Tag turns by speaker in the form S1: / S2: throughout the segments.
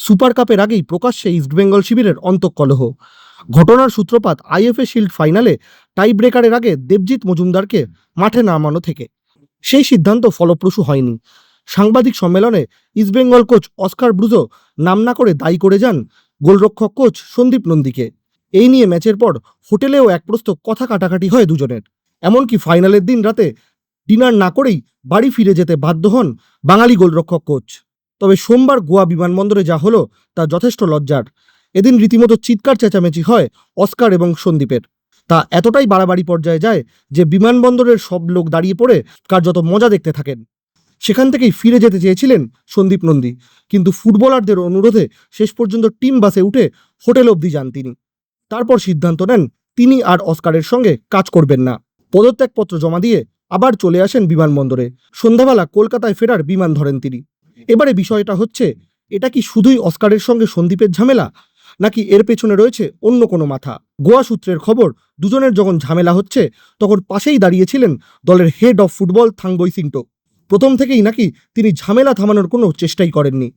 S1: Super কাপের আগেই প্রকাশ্যে ইস্টবেঙ্গল শিবিরের অন্তঃকলহ। ঘটনার সূত্রপাত আইএফএ শিল্ড ফাইনালে টাই ব্রেকারের আগে দেবজিৎ মজুমদারকে মাঠে নামানো থেকে। সেই সিদ্ধান্ত ফলপ্রসূ হয়নি। সাংবাদিক সম্মেলনে ইস্টবেঙ্গল কোচ অস্কার ব্রুজো নাম না করে দায়ী করে যান গোলরক্ষক কোচ সন্দীপ নন্দীকে। এই নিয়ে ম্যাচের পর হোটেলেও এক প্রস্ত কথা কাটাকাটি হয় দুজনের। এমনকি ফাইনালের দিন রাতে ডিনার না করেই বাড়ি ফিরে যেতে বাধ্য হন বাঙালি গোলরক্ষক কোচ। তবে সোমবার গোয়া বিমানবন্দরে যা হলো তা যথেষ্ট লজ্জার। এদিন রীতিমতো চিৎকার চেঁচামেচি হয় অস্কার এবং সন্দীপের। তা এতটাই বাড়াবাড়ি পর্যায়ে যায় যে বিমানবন্দরের সব লোক দাঁড়িয়ে পড়ে কার্যত মজা দেখতে থাকেন। সেখান থেকেই ফিরে যেতে চেয়েছিলেন সন্দীপ নন্দী। কিন্তু ফুটবলারদের অনুরোধে শেষ পর্যন্ত টিম বাসে উঠে হোটেল অবধি যান তিনি। তারপর সিদ্ধান্ত নেন, তিনি আর অস্কারের সঙ্গে কাজ করবেন না। পদত্যাগপত্র জমা দিয়ে আবার চলে আসেন বিমানবন্দরে। সন্ধ্যাবেলা কলকাতায় ফেরার বিমান ধরেন তিনি। এবারে বিষয়টা হচ্ছে, এটা কি শুধুই অস্কারের সঙ্গে সন্দীপের ঝামেলা? নাকি এর পেছনে রয়েছে অন্য কোনো মাথা? গোয়া সূত্রের খবর, দুজনের যখন ঝামেলা হচ্ছে, তখন পাশেই দাঁড়িয়েছিলেন দলের head of football Thangboi Singto প্রথম থেকেই নাকি তিনি ঝামেলা থামানোর কোনো চেষ্টাই করেননি।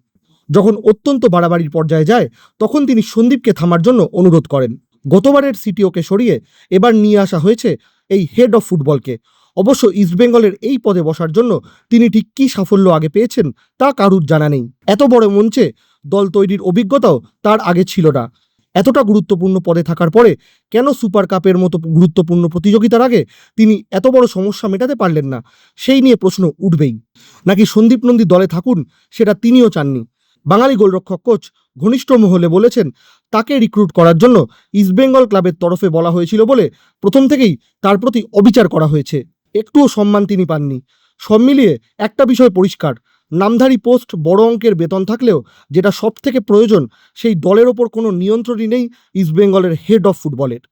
S1: যখন অত্যন্ত বাড়াবাড়ির পর্যায়ে যায়, তখন তিনি সন্দীপকে থামার জন্য অনুরোধ করেন। গতবারের সিটিওকে সরিয়ে এবার নিয়ে আসা হয়েছে এই হেড অফ ফুটবলকে অবশ্য ইস্টবেঙ্গলের এই পদে বসার জন্য তিনি ঠিক কী সাফল্য আগে পেয়েছেন তা কারুর জানা নেই। এত বড় মঞ্চে দল তৈরির অভিজ্ঞতাও তার আগে ছিল না। এতটা গুরুত্বপূর্ণ পদে থাকার পরে কেন সুপার কাপের মতো গুরুত্বপূর্ণ প্রতিযোগিতার আগে তিনি এত বড় সমস্যা মেটাতে পারলেন না, সেই নিয়ে প্রশ্ন উঠবেই। নাকি সন্দীপ নন্দী দলে থাকুন সেটা তিনিও চাননি। বাঙালি গোলরক্ষক কোচ ঘনিষ্ঠ মহলে বলেছেন, তাকে রিক্রুট করার জন্য ইস্টবেঙ্গল ক্লাবের তরফে বলা হয়েছিল বলে প্রথম থেকেই তার প্রতি অবিচার করা হয়েছে। একটুও সম্মান তিনি পাননি। সব মিলিয়ে একটা বিষয় পরিষ্কার, নামধারী পোস্ট বড় অঙ্কের বেতন থাকলেও যেটা সব থেকে প্রয়োজন, সেই দলের ওপর কোনো নিয়ন্ত্রণই নেই ইস্টবেঙ্গলের হেড অফ ফুটবলের